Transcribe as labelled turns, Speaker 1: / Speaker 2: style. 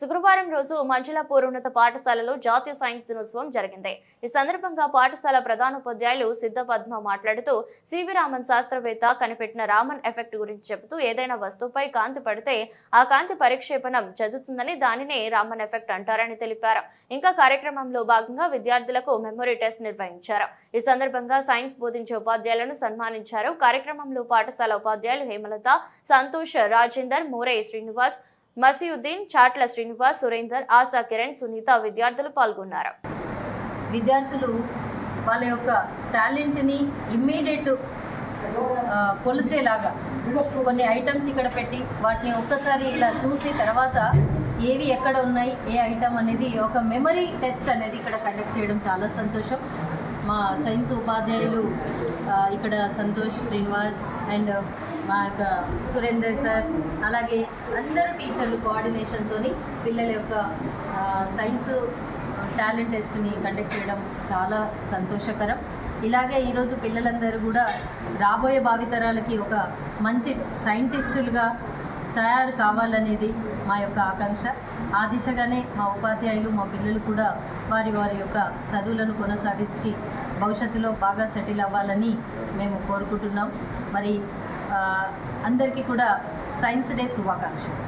Speaker 1: శుక్రవారం రోజు మంజులాపూర్ ఉన్నత పాఠశాలలో జాతీయ సైన్స్ దినోత్సవం జరిగింది. ఈ సందర్భంగా పాఠశాల ప్రధానోపాధ్యాయులు సిద్ధ పద్మ మాట్లాడుతూ సివి రామన్ శాస్త్రవేత్త కనిపెట్టిన రామన్ ఎఫెక్ట్ గురించి చెబుతూ ఏదైనా వస్తువుపై కాంతి పడితే ఆ కాంతి పరిక్షేపణం చదువుతుందని దానినే రామన్ ఎఫెక్ట్ అంటారని తెలిపారు. ఇంకా కార్యక్రమంలో భాగంగా విద్యార్థులకు మెమొరీ టెస్ట్ నిర్వహించారు. ఈ సందర్భంగా సైన్స్ బోధించే ఉపాధ్యాయులను సన్మానించారు. కార్యక్రమంలో పాఠశాల ఉపాధ్యాయులు హేమలత సంతోష్ రాజేందర్ మోరే శ్రీనివాస్ మసీయుద్దీన్ చాట్ల శ్రీనివాస్ సురేందర్ ఆశా కిరణ్ సునీత విద్యార్థులు పాల్గొన్నారు.
Speaker 2: విద్యార్థులు వాళ్ళ యొక్క టాలెంట్ని ఇమ్మీడియట్ కొలిచేలాగా కొన్ని ఐటమ్స్ ఇక్కడ పెట్టి వాటిని ఒక్కసారి ఇలా చూసి తర్వాత ఏవి ఎక్కడ ఉన్నాయి ఏ ఐటమ్ అనేది ఒక మెమరీ టెస్ట్ అనేది ఇక్కడ కండక్ట్ చేయడం చాలా సంతోషం. మా సైన్స్ ఉపాధ్యాయులు ఇక్కడ సంతోష్ శ్రీనివాస్ అండ్ మా యొక్క సురేందర్ సార్ అలాగే అందరూ టీచర్లు కోఆర్డినేషన్తో పిల్లల యొక్క సైన్స్ టాలెంట్ టెస్ట్ని కండక్ట్ చేయడం చాలా సంతోషకరం. ఇలాగే ఈరోజు పిల్లలందరూ కూడా రాబోయే భావితరాలకి ఒక మంచి సైంటిస్టులుగా తయారు కావాలనేది మా యొక్క ఆకాంక్ష. ఆ దిశగానే మా ఉపాధ్యాయులు మా పిల్లలు కూడా వారి వారి యొక్క చదువులను కొనసాగించి భవిష్యత్తులో బాగా సెటిల్ అవ్వాలని మేము కోరుకుంటున్నాం. మరి అందరికీ కూడా సైన్స్ డే శుభాకాంక్షలు.